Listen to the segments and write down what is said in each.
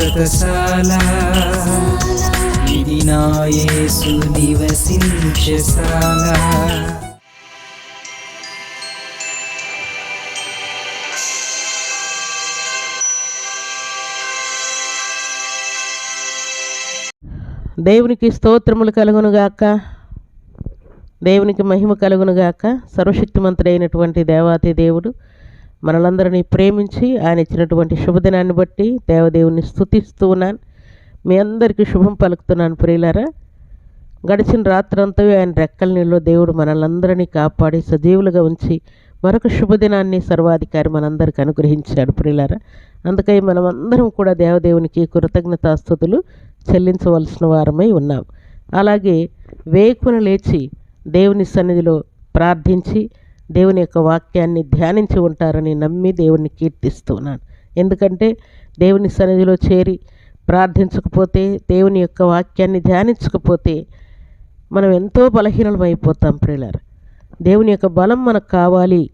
శాశ్వతశాల ఇది నా యేసు నివసించశాల దేవునికి స్తోత్రములు కలుగునుగాక దేవునికి మహిమ కలుగునుగాక సర్వశక్తిమంతుడైనటువంటి దేవాతి దేవుడు మనలందరినీ ప్రేమించి ఆయన ఇచ్చినటువంటి శుభదినాన్ని బట్టి దేవదేవుని స్థుతిస్తూ ఉన్నాను. మీ అందరికీ శుభం పలుకుతున్నాను ప్రియులారా. గడిచిన రాత్రంతా ఆయన రెక్కల నీళ్ళు దేవుడు మనలందరినీ కాపాడి సజీవులుగా ఉంచి మరొక శుభదినాన్ని సర్వాధికారి మనందరికి అనుగ్రహించాడు ప్రియులారా. అందుకై మనం అందరం కూడా దేవదేవునికి కృతజ్ఞతాస్థుతులు చెల్లించవలసిన వారమై ఉన్నాం. అలాగే వేకున లేచి దేవుని సన్నిధిలో ప్రార్థించి దేవుని యొక్క వాక్యాన్ని ధ్యానించి ఉంటారని నమ్మి దేవుని కీర్తిస్తున్నాను ఎందుకంటే దేవుని సన్నిధిలో చేరి ప్రార్థించకపోతే దేవుని యొక్క వాక్యాన్ని ధ్యానించకపోతే మనం ఎంతో బలహీనమైపోతాం ప్రియులారా. దేవుని యొక్క బలం మనకు కావాలి.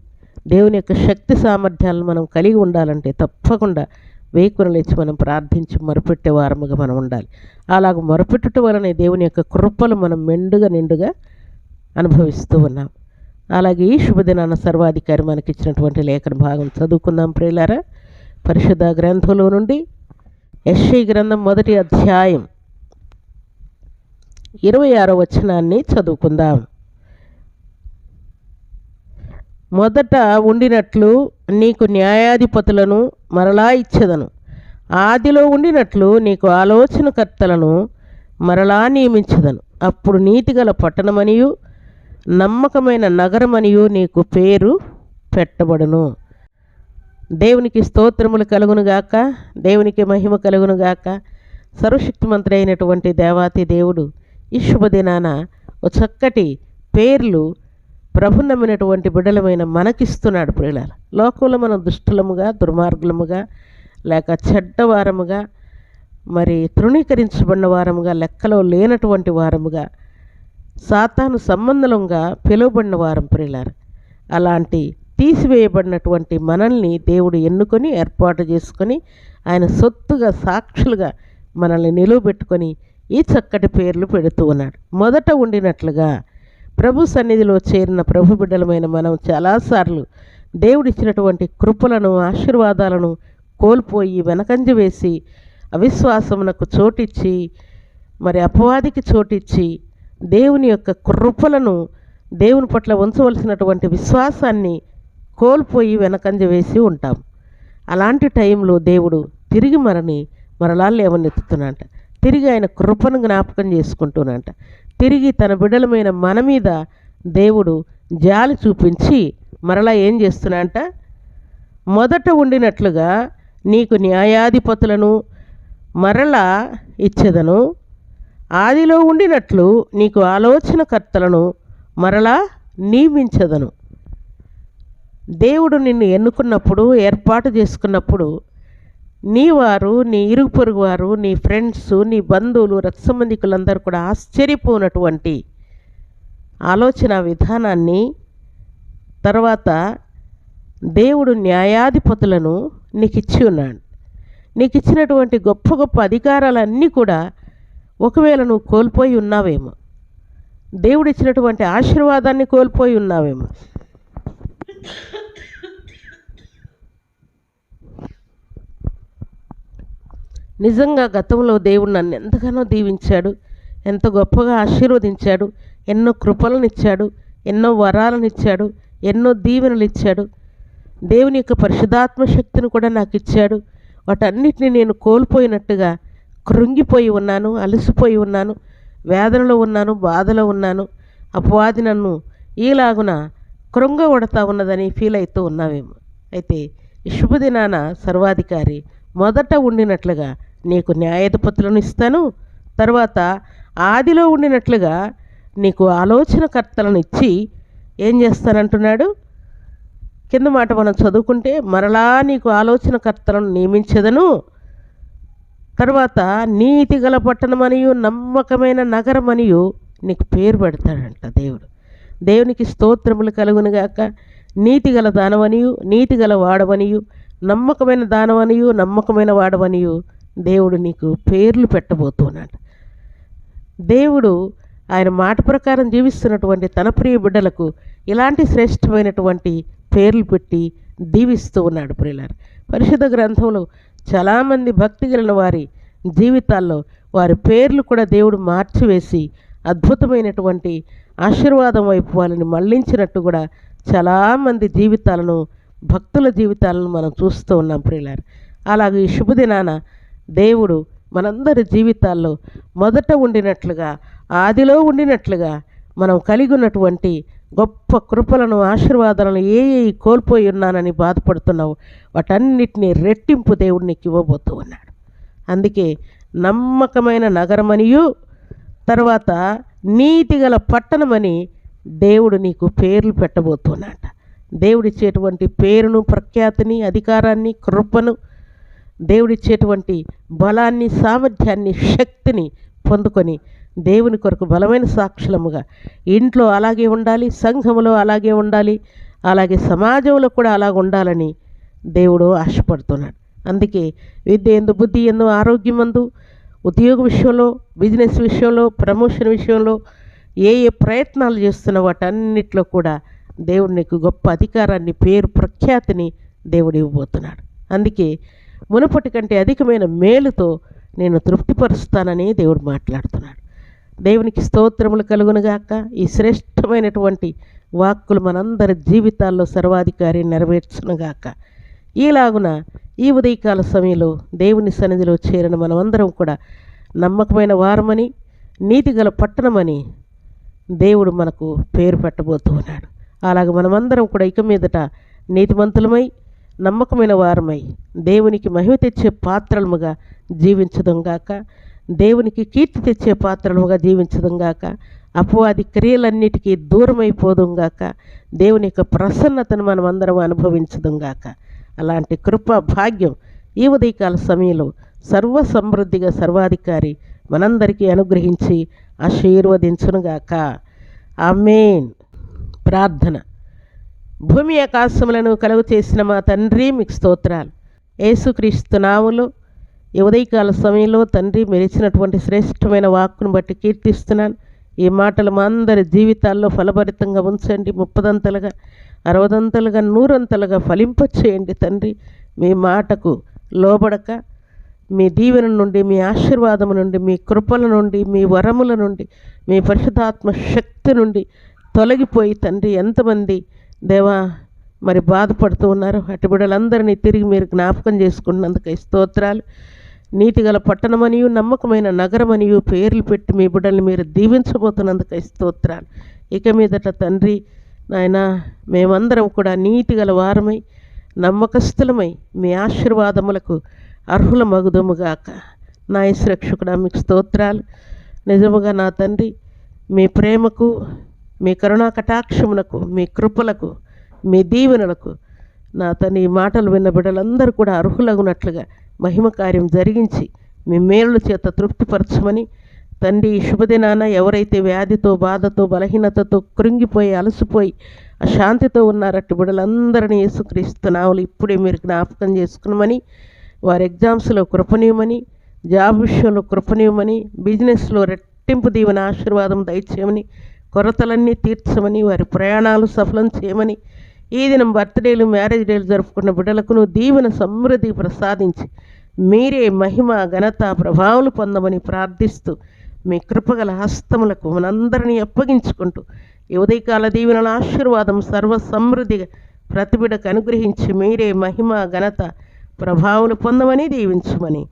దేవుని యొక్క శక్తి సామర్థ్యాలను మనం కలిగి ఉండాలంటే తప్పకుండా వేకున లేచి మనం ప్రార్థించి మొరపెట్టే వారముగా మనం ఉండాలి. అలాగ మొరపెట్టుట వలనే దేవుని యొక్క కృపలు మనం మెండుగా నిండుగా అనుభవిస్తూ ఉన్నాం. అలాగే ఈ శుభదినాన సర్వాధికారి మనకి ఇచ్చినటువంటి లేఖన భాగం చదువుకుందాం ప్రియులారా. పరిశుద్ధ గ్రంథంలో నుండి ఎస్ఐ గ్రంథం మొదటి అధ్యాయం ఇరవై ఆరో వచనాన్ని చదువుకుందాం. మొదట ఉండినట్లు నీకు న్యాయాధిపతులను మరలా ఇచ్చదను. ఆదిలో ఉండినట్లు నీకు ఆలోచనకర్తలను మరలా నియమించదను. అప్పుడు నీతిగల పట్టణమనియు నమ్మకమైన నగరమనియు నీకు పేరు పెట్టబడును. దేవునికి స్తోత్రములు కలుగునుగాక దేవునికి మహిమ కలుగునుగాక సర్వశక్తిమంతుడు అయినటువంటి దేవాతి దేవుడు ఈ శుభదినాన ఒక చక్కటి పేర్లు ప్రభునమ్మినటువంటి బిడలమైన మనకిస్తున్నాడు ప్రియులార. లోకంలో మనం దుష్టులముగా దుర్మార్గులముగా లేక చెడ్డవారముగా మరి తృణీకరించబడిన వారముగా లెక్కలో లేనటువంటి వారముగా సాతాను సంబంధంగా పిలువబడిన వారం ప్రియులార అలాంటి తీసివేయబడినటువంటి మనల్ని దేవుడు ఎన్నుకొని ఏర్పాటు చేసుకొని ఆయన సొత్తుగా సాక్షులుగా మనల్ని నిలువబెట్టుకొని ఈ చక్కటి పేర్లు పెడుతూ ఉన్నాడు. మొదట ఉండినట్లుగా ప్రభు సన్నిధిలో చేరిన ప్రభు బిడ్డలమైన మనం చాలాసార్లు దేవుడిచ్చినటువంటి కృపలను ఆశీర్వాదాలను కోల్పోయి వెనకంజ వేసి అవిశ్వాసమునకు చోటిచ్చి మరి అపవాదికి చోటిచ్చి దేవుని యొక్క కృపలను దేవుని పట్ల ఉంచవలసినటువంటి విశ్వాసాన్ని కోల్పోయి వెనకంజ వేసి ఉంటాం. అలాంటి టైంలో దేవుడు తిరిగి మనని మరలా లేవనెత్తుతున్నట తిరిగి ఆయన కృపను జ్ఞాపకం చేసుకుంటున్నట తిరిగి తన బిడ్డలమైన మన మీద దేవుడు జాలి చూపించి మరలా ఏం చేస్తున్నంట మొదట ఉండినట్లుగా నీకు న్యాయాధిపతులను మరలా ఇచ్చేదను. ఆదిలో ఉండినట్లు నీకు ఆలోచనకర్తలను మరలా నియమించదను. దేవుడు నిన్ను ఎన్నుకున్నప్పుడు ఏర్పాటు చేసుకున్నప్పుడు నీ వారు నీ ఇరుగు పొరుగు వారు నీ ఫ్రెండ్స్ నీ బంధువులు రక్త కూడా ఆశ్చర్యపోనటువంటి ఆలోచన విధానాన్ని తర్వాత దేవుడు న్యాయాధిపతులను నీకు ఇచ్చి ఉన్నాడు. నీకు ఇచ్చినటువంటి గొప్ప గొప్ప అధికారాలన్నీ కూడా ఒకవేళ నువ్వు కోల్పోయి ఉన్నావేమో. దేవుడిచ్చినటువంటి ఆశీర్వాదాన్ని కోల్పోయి ఉన్నావేమో. నిజంగా గతంలో దేవుడు నన్ను ఎంతగానో దీవించాడు ఎంత గొప్పగా ఆశీర్వదించాడు ఎన్నో కృపలను ఇచ్చాడు ఎన్నో వరాలను ఇచ్చాడు ఎన్నో దీవెనలు ఇచ్చాడు దేవుని యొక్క పరిశుధాత్మ శక్తిని కూడా నాకు ఇచ్చాడు వాటన్నిటిని నేను కోల్పోయినట్టుగా కృంగిపోయి ఉన్నాను అలసిపోయి ఉన్నాను వేదనలో ఉన్నాను బాధలో ఉన్నాను. అపవాది నన్ను ఈలాగున కృంగబడతా ఉన్నదని ఫీల్ అవుతూ ఉన్నావేమో. అయితే ఈ శుభదినాన సర్వాధికారి మొదట ఉండినట్లుగా నీకు న్యాయాధిపతులను ఇస్తాను తర్వాత ఆదిలో ఉండినట్లుగా నీకు ఆలోచనకర్తలను ఇచ్చి ఏం చేస్తానంటున్నాడు? కింద మాట మనం చదువుకుంటే మరలా నీకు ఆలోచనకర్తలను నియమించదను. తర్వాత నీతి గల పట్టణమనియు నమ్మకమైన నగరమనియు నీకు పేరు పెడతాడంట దేవుడు. దేవునికి స్తోత్రములు కలుగునుగాక నీతి గల దానవనియు నీతి గల వాడవనియు నమ్మకమైన దానవనియు నమ్మకమైన వాడవనియు దేవుడు నీకు పేర్లు పెట్టబోతున్నాడు. దేవుడు ఆయన మాట ప్రకారం జీవిస్తున్నటువంటి తన ప్రియ బిడ్డలకు ఇలాంటి శ్రేష్టమైనటువంటి పేర్లు పెట్టి దీవిస్తూ ఉన్నాడు ప్రియులారు. పరిశుద్ధ గ్రంథంలో చాలామంది భక్తి కలిగిన వారి జీవితాల్లో వారి పేర్లు కూడా దేవుడు మార్చివేసి అద్భుతమైనటువంటి ఆశీర్వాదం వైపు వాళ్ళని మళ్ళించినట్టు కూడా చాలామంది జీవితాలను భక్తుల జీవితాలను మనం చూస్తూ ఉన్నాం ప్రియులారు. అలాగే ఈ శుభదినాన దేవుడు మనందరి జీవితాల్లో మొదట ఉండినట్లుగా ఆదిలో ఉండినట్లుగా మనం కలిగి ఉన్నటువంటి గొప్ప కృపలను ఆశీర్వాదాలను ఏ ఏ కోల్పోయి ఉన్నానని బాధపడుతున్నావు? వాటన్నిటినీ రెట్టింపు దేవుడు నీకు ఇవ్వబోతూ ఉన్నాడు. అందుకే నమ్మకమైన నగరమనియు తర్వాత నీతిగల పట్టణమని దేవుడు నీకు పేర్లు పెట్టబోతున్నాడు దేవుడిచ్చేటువంటి పేరును ప్రఖ్యాతిని అధికారాన్ని కృపను దేవుడిచ్చేటువంటి బలాన్ని సామర్థ్యాన్ని శక్తిని పొందుకొని దేవుని కొరకు బలమైన సాక్షులముగా ఇంట్లో అలాగే ఉండాలి సంఘములో అలాగే ఉండాలి అలాగే సమాజంలో కూడా అలాగ ఉండాలని దేవుడు ఆశపడుతున్నాడు. అందుకే విద్య ఎందు బుద్ధి ఎందు ఆరోగ్యమందు ఉద్యోగ విషయంలో బిజినెస్ విషయంలో ప్రమోషన్ విషయంలో ఏ ఏ ప్రయత్నాలు చేస్తున్న వాటన్నిటిలో కూడా దేవుడు నీకు గొప్ప అధికారాన్ని పేరు ప్రఖ్యాతిని దేవుడు ఇవ్వబోతున్నాడు. అందుకే మునుపటి కంటే అధికమైన మేలుతో నేను తృప్తిపరుస్తానని దేవుడు మాట్లాడుతున్నాడు. దేవునికి స్తోత్రములు కలుగునుగాక ఈ శ్రేష్టమైనటువంటి వాక్కులు మనందరి జీవితాల్లో సర్వాధికారి నెరవేర్చునుగాక ఈలాగున ఈ ఉదయకాల సమయంలో దేవుని సన్నిధిలో చేరిన మనమందరం కూడా నమ్మకమైన వారమని నీతిగల పట్టణమని దేవుడు మనకు పేరు పెట్టబోతూ ఉన్నాడు. అలాగే మనమందరం కూడా ఇక మీదట నీతిమంతులమై నమ్మకమైన వారమై దేవునికి మహిమ తెచ్చే పాత్రలముగా జీవించదంగాక దేవునికి కీర్తి తెచ్చే పాత్రలుగా జీవించదంగాక అపవాది క్రియలన్నిటికీ దూరమైపోదుంగాక దేవుని యొక్క ప్రసన్నతను మనం అందరం అనుభవించదుంగాక అలాంటి కృప భాగ్యం ఈ ఉదయకాల సమయంలో సర్వ సమృద్ధిగా సర్వాధికారి మనందరికీ అనుగ్రహించి ఆశీర్వదించునుగాక ఆమెన్. ప్రార్థన. భూమి ఆకాశములను కలుగు చేసిన మా తండ్రి మీకు స్తోత్రాలు. యేసుక్రీస్తు నాములో ఉదయకాల సమయంలో తండ్రి మెరిచినటువంటి శ్రేష్టమైన వాక్కును బట్టి కీర్తిస్తున్నాను. ఈ మాటలు మా అందరి జీవితాల్లో ఫలభరితంగా ఉంచండి. ముప్పదంతలుగా అరవదంతలుగా నూరంతలుగా ఫలింపచేయండి తండ్రి. మీ మాటకు లోబడక మీ దీవెన నుండి మీ ఆశీర్వాదము నుండి మీ కృపల నుండి మీ వరముల నుండి మీ పరిశుధాత్మ శక్తి నుండి తొలగిపోయి తండ్రి ఎంతమంది దేవా మరి బాధపడుతూ ఉన్నారు అటు బిడ్డలందరినీ తిరిగి మీరు జ్ఞాపకం చేసుకున్నందుకు స్తోత్రాలు. నీతిగల పట్టణమనియు నమ్మకమైన నగరమనియు పేర్లు పెట్టి మీ బిడ్డల్ని మీరు దీవించబోతున్నందుకై స్తోత్రాలు. ఇక మీదట తండ్రి నాయన మేమందరం కూడా నీతిగల వారమై నమ్మకస్తులమై మీ ఆశీర్వాదములకు అర్హుల మగుదముగాక నా రక్షకుడా మీకు స్తోత్రాలు. నిజముగా నా తండ్రి మీ ప్రేమకు మీ కరుణా కటాక్షమునకు మీ కృపలకు మీ దీవెనలకు నా తన ఈ మాటలు విన్న బిడ్డలందరూ కూడా అర్హులగునట్లుగా మహిమ కార్యం జరిగించి మీ మేలుల చేత తృప్తిపరచమని తండ్రి ఈ శుభదినాన ఎవరైతే వ్యాధితో బాధతో బలహీనతతో కృంగిపోయి అలసిపోయి అశాంతితో ఉన్నారట్టు బిడ్డలందరినీ యేసుక్రీస్తునావులు ఇప్పుడే మీరు జ్ఞాపకం చేసుకున్నామని వారి ఎగ్జామ్స్లో కృపనీయమని జాబ్ విషయంలో కృపనీయమని బిజినెస్లో రెట్టింపు దీవెన ఆశీర్వాదం దయచేయమని కొరతలన్నీ తీర్చమని వారి ప్రయాణాలు సఫలం చేయమని ఈ దినం బర్త్డేలు మ్యారేజ్ డేలు జరుపుకున్న బిడ్డలకు దీవెన సమృద్ధి ప్రసాదించి మీరే మహిమ ఘనత ప్రభావాలు పొందమని ప్రార్థిస్తూ మీ కృపగల హస్తములకు మనందరినీ అప్పగించుకుంటూ ఈ ఉదయకాల దీవెనల ఆశీర్వాదం సర్వ సమృద్ధిగా ప్రతి బిడ్డకు అనుగ్రహించి మీరే మహిమ ఘనత ప్రభావాలు పొందమని దీవించమని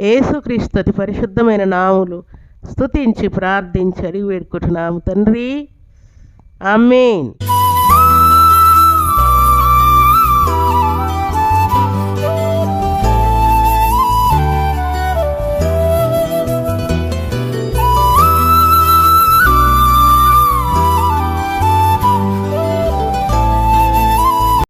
యేసుక్రీస్తు అతి పరిశుద్ధమైన నాములు స్తుతించి ప్రార్థించి అడిగి వేడుకుంటున్నాము తండ్రి. ఆమెన్.